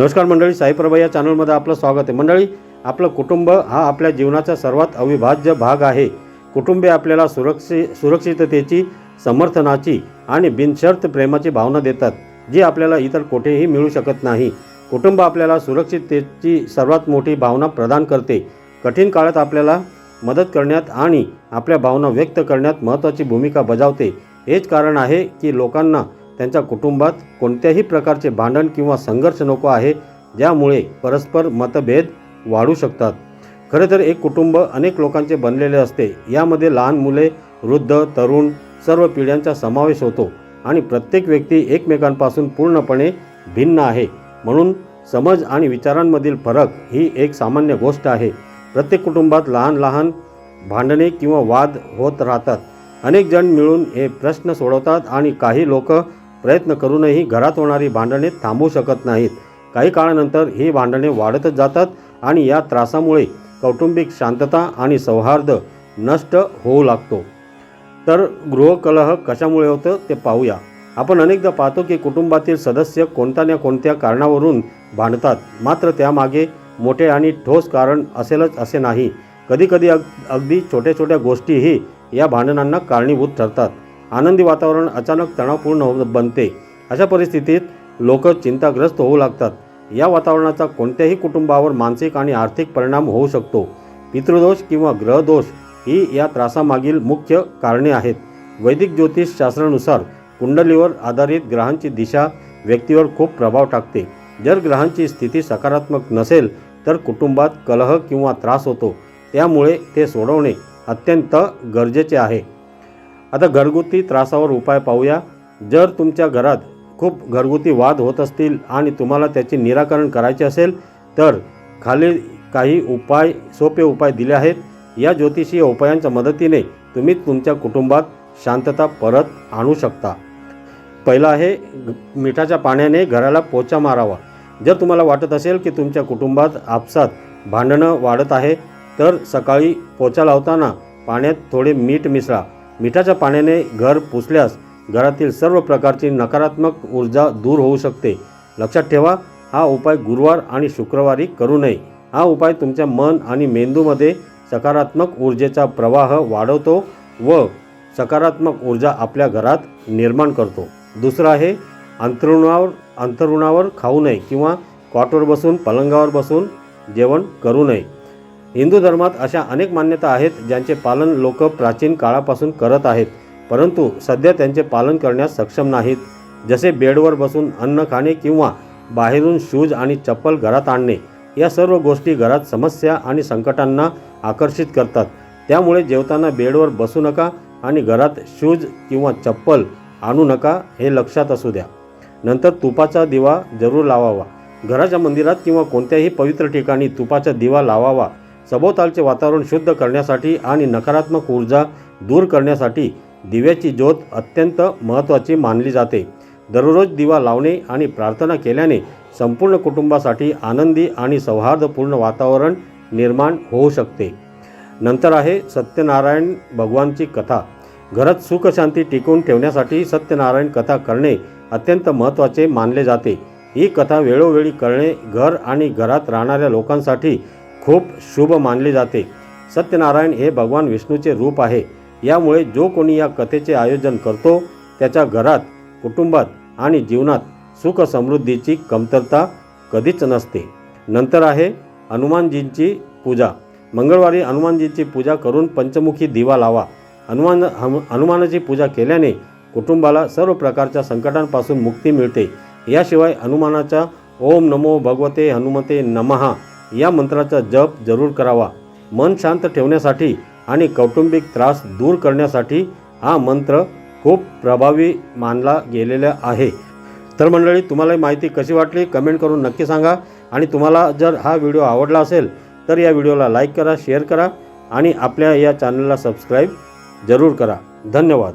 नमस्कार मंडळी साईप्रभा या चॅनलमध्ये आपलं स्वागत आहे. मंडळी आपलं कुटुंब हा आपल्या जीवनाचा सर्वात अविभाज्य भाग आहे. कुटुंबे आपल्याला सुरक्षि सुरक्षिततेची समर्थनाची आणि बिनशर्त प्रेमाची भावना देतात जी आपल्याला इतर कुठेही मिळू शकत नाही. कुटुंब आपल्याला सुरक्षिततेची सर्वात मोठी भावना प्रदान करते. कठीण काळात आपल्याला मदत करण्यात आणि आपल्या भावना व्यक्त करण्यात महत्त्वाची भूमिका बजावते. हेच कारण आहे की लोकांना त्यांच्या कुटुंबात कोणत्याही प्रकारचे भांडण किंवा संघर्ष नको आहे ज्यामुळे परस्पर मतभेद वाढू शकतात. खरं तर एक कुटुंब अनेक लोकांचे बनलेले असते. यामध्ये लहान मुले वृद्ध तरुण सर्व पिढ्यांचा समावेश होतो आणि प्रत्येक व्यक्ती एकमेकांपासून पूर्णपणे भिन्न आहे. म्हणून समज आणि विचारांमधील फरक ही एक सामान्य गोष्ट आहे. प्रत्येक कुटुंबात लहान लहान भांडणे किंवा वाद होत राहतात. अनेक जण मिळून हे प्रश्न सोडवतात आणि काही लोक प्रयत्न करूनही घरात होणारी भांडणे थांबू शकत नाहीत. काही काळानंतर ही भांडणे वाढतच जातात आणि या त्रासामुळे कौटुंबिक शांतता आणि सौहार्द नष्ट होऊ लागतो. तर गृहकलह कशामुळे होतं ते पाहूया. आपण अनेकदा पाहतो की कुटुंबातील सदस्य कोणत्या ना कोणत्या कारणावरून भांडतात. मात्र त्यामागे मोठे आणि ठोस कारण असेलच असे नाही. कधीकधी अग अगदी छोट्या छोट्या गोष्टीही या भांडणांना कारणीभूत ठरतात. आनंदी वातावरण अचानक तणावपूर्ण हो बनते. अशा परिस्थितीत लोक चिंताग्रस्त होऊ लागतात. या वातावरणाचा कोणत्याही कुटुंबावर मानसिक आणि आर्थिक परिणाम होऊ शकतो. पितृदोष किंवा ग्रहदोष ही या त्रासामागील मुख्य कारणे आहेत. वैदिक ज्योतिष शास्त्रानुसार कुंडलीवर आधारित ग्रहांची दिशा व्यक्तीवर खूप प्रभाव टाकते. जर ग्रहांची स्थिती सकारात्मक नसेल तर कुटुंबात कलह किंवा त्रास होतो. त्यामुळे ते सोडवणे अत्यंत गरजेचे आहे. आता घरगुती त्रासावर उपाय पाहूया. जर तुमच्या घरात खूप घरगुती वाद होत असतील आणि तुम्हाला त्याचे निराकरण करायचे असेल तर खालील काही उपाय सोपे उपाय दिले आहेत. या ज्योतिषीय उपायांच्या मदतीने तुम्ही तुमच्या कुटुंबात शांतता परत आणू शकता. पहिलं आहे मिठाच्या पाण्याने घराला पोचा मारावा. जर तुम्हाला वाटत असेल की तुमच्या कुटुंबात आपसात भांडणं वाढत आहे तर सकाळी पोचा लावताना पाण्यात थोडे मीठ मिसळा. मिठाच्या पाण्याने घर पुसल्यास घरातील सर्व प्रकारची नकारात्मक ऊर्जा दूर होऊ शकते. लक्षात ठेवा हा उपाय गुरुवार आणि शुक्रवारी करू नये. हा उपाय तुमच्या मन आणि मेंदूमध्ये सकारात्मक ऊर्जेचा प्रवाह वाढवतो व सकारात्मक ऊर्जा आपल्या घरात निर्माण करतो. दुसरं आहे अंथरुणावर अंथरुणावर खाऊ नये किंवा कॉटवर बसून पलंगावर बसून जेवण करू नये. हिंदू धर्मात अशा अनेक मान्यता आहेत ज्यांचे पालन लोक प्राचीन काळापासून करत आहेत परंतु सध्या त्यांचे पालन करण्यास सक्षम नाहीत. जसे बेडवर बसून अन्न खाणे किंवा बाहेरून शूज आणि चप्पल घरात आणणे या सर्व गोष्टी घरात समस्या आणि संकटांना आकर्षित करतात. त्यामुळे जेवताना बेडवर बसू नका आणि घरात शूज किंवा चप्पल आणू नका हे लक्षात असू द्या. नंतर तुपाचा दिवा जरूर लावावा. घराच्या मंदिरात किंवा कोणत्याही पवित्र ठिकाणी तुपाचा दिवा लावावा. सभोवतालचे वातावरण शुद्ध करण्यासाठी आणि नकारात्मक ऊर्जा दूर करण्यासाठी दिव्याची ज्योत अत्यंत महत्त्वाची मानली जाते. दररोज दिवा लावणे आणि प्रार्थना केल्याने संपूर्ण कुटुंबासाठी आनंदी आणि सौहार्दपूर्ण वातावरण निर्माण होऊ शकते. नंतर आहे सत्यनारायण भगवानची कथा. घरात सुखशांती टिकून ठेवण्यासाठी सत्यनारायण कथा करणे अत्यंत महत्त्वाचे मानले जाते. ही कथा वेळोवेळी करणे घर आणि घरात राहणाऱ्या लोकांसाठी खूप शुभ मानले जाते. सत्यनारायण हे भगवान विष्णूचे रूप आहे. यामुळे जो कोणी या कथेचे आयोजन करतो त्याच्या घरात कुटुंबात आणि जीवनात सुख समृद्धीची कमतरता कधीच नसते. नंतर आहे हनुमानजींची पूजा. मंगळवारी हनुमानजींची पूजा करून पंचमुखी दिवा लावा. हनुमान हम हनुमानाची पूजा केल्याने कुटुंबाला सर्व प्रकारच्या संकटांपासून मुक्ती मिळते. याशिवाय हनुमानाच्या ओम नमो भगवते हनुमते नमहा या मंत्राचा जप जरूर करावा. मन शांत ठेवण्यासाठी आणि कौटुंबिक त्रास दूर करण्यासाठी हा मंत्र खूप प्रभावी मानला गेलेला आहे. तर मंडळी तुम्हाला ही माहिती कशी वाटली? कमेंट करून नक्की सांगा. आणि तुम्हाला जर हा व्हिडिओ आवडला असेल तर या व्हिडिओला लाईक करा शेअर करा आणि आपल्या या चॅनलला सबस्क्राईब जरूर करा. धन्यवाद.